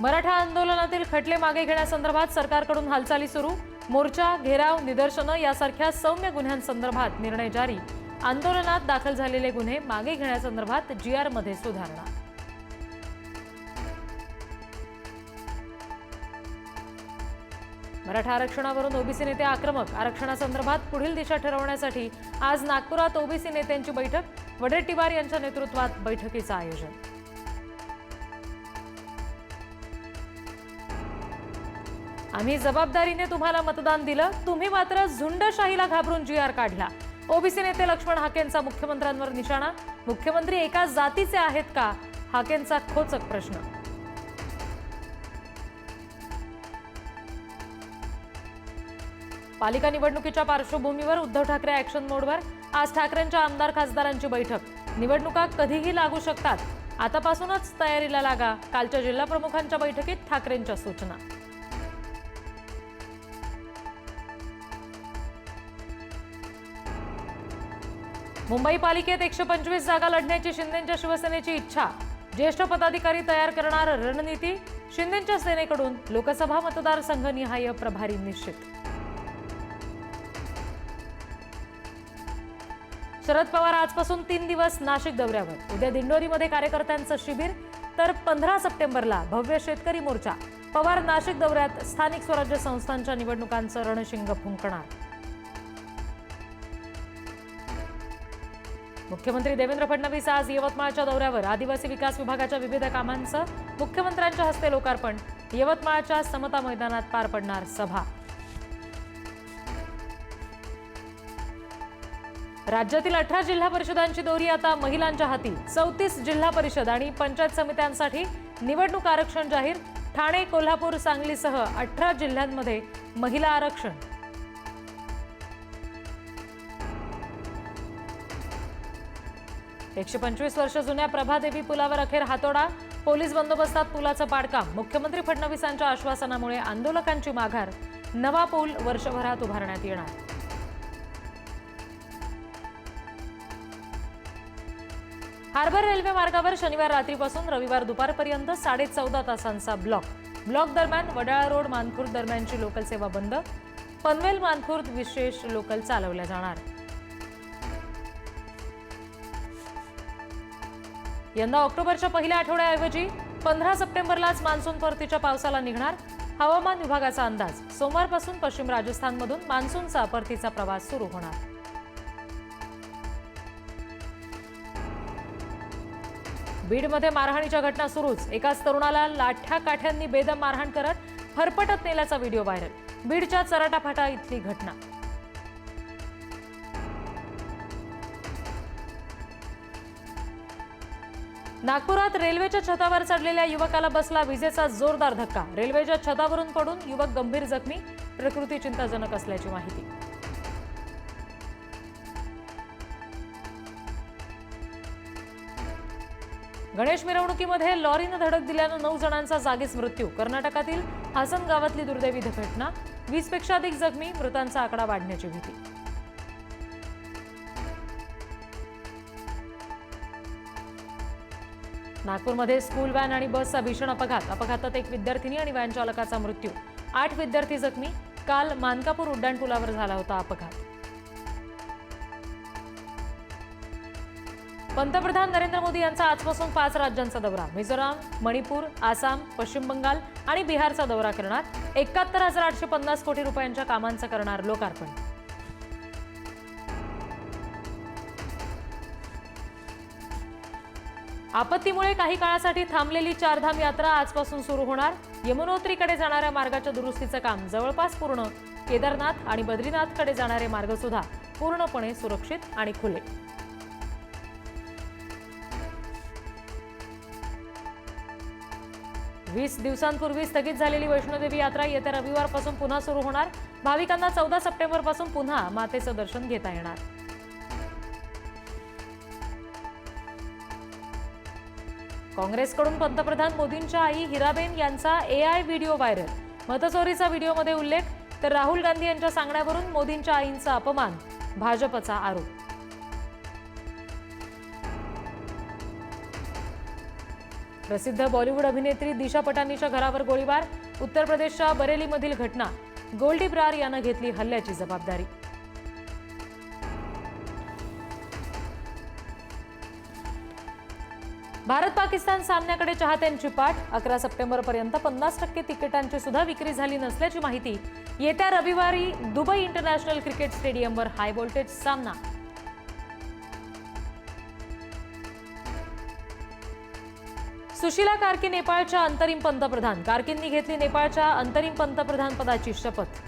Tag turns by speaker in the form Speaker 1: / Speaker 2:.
Speaker 1: मराठा आंदोलनातील खटले मागे घेण्यासंदर्भात सरकारकडून हालचाली सुरू. मोर्चा घेराव निदर्शनं यासारख्या सौम्य गुन्ह्यांसंदर्भात निर्णय जारी. आंदोलनात दाखल झालेले गुन्हे मागे घेण्यासंदर्भात जी आरमध्ये सुधारणा. मराठा आरक्षणावरून ओबीसी नेते आक्रमक. आरक्षणासंदर्भात पुढील दिशा ठरवण्यासाठी आज नागपुरात ओबीसी नेत्यांची बैठक. वडेट्टीवार यांच्या नेतृत्वात बैठकीचं आयोजन. आम्ही जबाबदारीने तुम्हाला मतदान दिलं. तुम्ही मात्र झुंडशाहीला घाबरून जी आर काढला. ओबीसी नेते लक्ष्मण हाकेंचा मुख्यमंत्र्यांवर निशाणा. मुख्यमंत्री एका जातीचे आहेत का? हाकेंचा खोचक प्रश्न. पालिका निवडणुकीच्या पार्श्वभूमीवर उद्धव ठाकरे ऍक्शन मोडवर आज ठाकरेंच्या आमदार खासदारांची बैठक. निवडणुका कधीही लागू शकतात. आतापासूनच तयारीला लागा. कालच्या जिल्हा प्रमुखांच्या बैठकीत ठाकरेंच्या सूचना. मुंबई पालिकेत एकशे पंचवीस जागा लढण्याची शिंदेच्या शिवसेनेची इच्छा. ज्येष्ठ पदाधिकारी तयार करणार रणनीती शिंदेच्या सेनेकडून लोकसभा मतदारसंघनिहाय प्रभारी निश्चित. शरद पवार आजपासून तीन दिवस नाशिक दौऱ्यावर. उद्या दिंडोरीमध्ये कार्यकर्त्यांचं शिबिर तर पंधरा सप्टेंबरला भव्य शेतकरी मोर्चा. पवार नाशिक दौऱ्यात स्थानिक स्वराज्य संस्थांच्या निवडणुकांचं रणशिंग फुंकणार. मुख्यमंत्री देवेंद्र फडणवीस आज यवतमाळच्या दौऱ्यावर. आदिवासी विकास विभागाच्या विविध कामांचं मुख्यमंत्र्यांच्या हस्ते लोकार्पण. यवतमाळच्या समता मैदानात पार पडणार सभा. राज्यातील अठरा जिल्हा परिषदांची दोरी आता महिलांच्या हाती. चौतीस जिल्हा परिषद आणि पंचायत समित्यांसाठी निवडणूक आरक्षण जाहीर. ठाणे कोल्हापूर सांगलीसह अठरा जिल्ह्यांमध्ये महिला आरक्षण. एकशे पंचवीस वर्ष जुन्या प्रभादेवी पुलावर अखेर हातोडा. पोलीस बंदोबस्तात पुलाचं पाडकाम. मुख्यमंत्री फडणवीसांच्या आश्वासनामुळे आंदोलकांची माघार. नवा पूल वर्षभरात उभारण्यात येणार. हार्बर रेल्वे मार्गावर शनिवार रात्रीपासून रविवार दुपारपर्यंत साडे चौदा तासांचा ब्लॉक. ब्लॉक दरम्यान वडाळा रोड मानखुर्द दरम्यानची लोकल सेवा बंद. पनवेल मानखुर्द विशेष लोकल चालवल्या जाणार. यंदा ऑक्टोबरच्या पहिल्या आठवड्याऐवजी पंधरा सप्टेंबरलाच मान्सून परतीच्या पावसाला निघणार. हवामान विभागाचा अंदाज सोमवारपासून पश्चिम राजस्थानमधून मान्सूनचा परतीचा प्रवास सुरू होणार. बीडमध्ये मारहाणीच्या घटना सुरूच. एकाच तरुणाला लाठ्या काठ्यांनी बेदम मारहाण करत फरफटत नेल्याचा व्हिडिओ व्हायरल. बीडच्या चराटाफाटा इथली घटना. नागपुरात रेल्वेच्या छतावर चढलेल्या युवकाला बसला विजेचा जोरदार धक्का. रेल्वेच्या छतावरून पडून युवक गंभीर जखमी. प्रकृती चिंताजनक असल्याची माहिती. गणेश मिरवणुकीमध्ये लॉरीनं धडक दिल्यानं नऊ जणांचा जागीच मृत्यू. कर्नाटकातील हासन गावातली दुर्दैवी घटना वीसपेक्षा अधिक जखमी मृतांचा आकडा वाढण्याची भीती. नागपूरमध्ये स्कूल व्हॅन आणि बसचा भीषण अपघात. अपघातात एक विद्यार्थिनी आणि व्हॅन चालकाचा मृत्यू. आठ विद्यार्थी जखमी. काल मानकापूर उड्डाणपुलावर झाला होता अपघात. पंतप्रधान नरेंद्र मोदी यांचा आजपासून पाच राज्यांचा दौरा. मिझोराम मणिपूर आसाम पश्चिम बंगाल आणि बिहारचा दौरा करणार. एकाहत्तर हजार आठशे पन्नास कोटी रुपयांच्या कामांचं करणार लोकार्पण. आपत्तीमुळे काही काळासाठी थांबलेली चारधाम यात्रा आजपासून सुरू होणार. यमुनोत्रीकडे जाणाऱ्या मार्गाच्या दुरुस्तीचं काम जवळपास पूर्ण. केदारनाथ आणि बद्रीनाथकडे जाणारे मार्ग सुद्धा पूर्णपणे सुरक्षित आणि खुले. वीस दिवसांपूर्वी स्थगित झालेली वैष्णोदेवी यात्रा येत्या रविवारपासून पुन्हा सुरू होणार. भाविकांना चौदा सप्टेंबरपासून पुन्हा मातेचं दर्शन घेता येणार. काँग्रेसकडून पंतप्रधान मोदींच्या आई हिराबेन यांचा ए आय व्हिडिओ व्हायरल. मतचोरीचा व्हिडिओमध्ये उल्लेख तर राहुल गांधी यांच्या सांगण्यावरून मोदींच्या आईंचा अपमान भाजपचा आरोप. प्रसिद्ध बॉलिवूड अभिनेत्री दिशा पटानीच्या घरावर गोळीबार उत्तर प्रदेशच्या बरेलीमधील घटना. गोल्डी ब्रार यानं घेतली हल्ल्याची जबाबदारी. भारत पाकिस्तान सामन्याकडे चाहत्यांची पाठ. अकरा सप्टेंबरपर्यंत पन्नास टक्के तिकिटांची सुद्धा विक्री झाली नसल्याची माहिती येत्या रविवारी दुबई इंटरनॅशनल क्रिकेट स्टेडियमवर हाय व्होल्टेज सामना. सुशीला कार्की नेपाळच्या अंतरिम पंतप्रधान. कार्कींनी घेतली नेपाळच्या अंतरिम पंतप्रधान पदाची शपथ.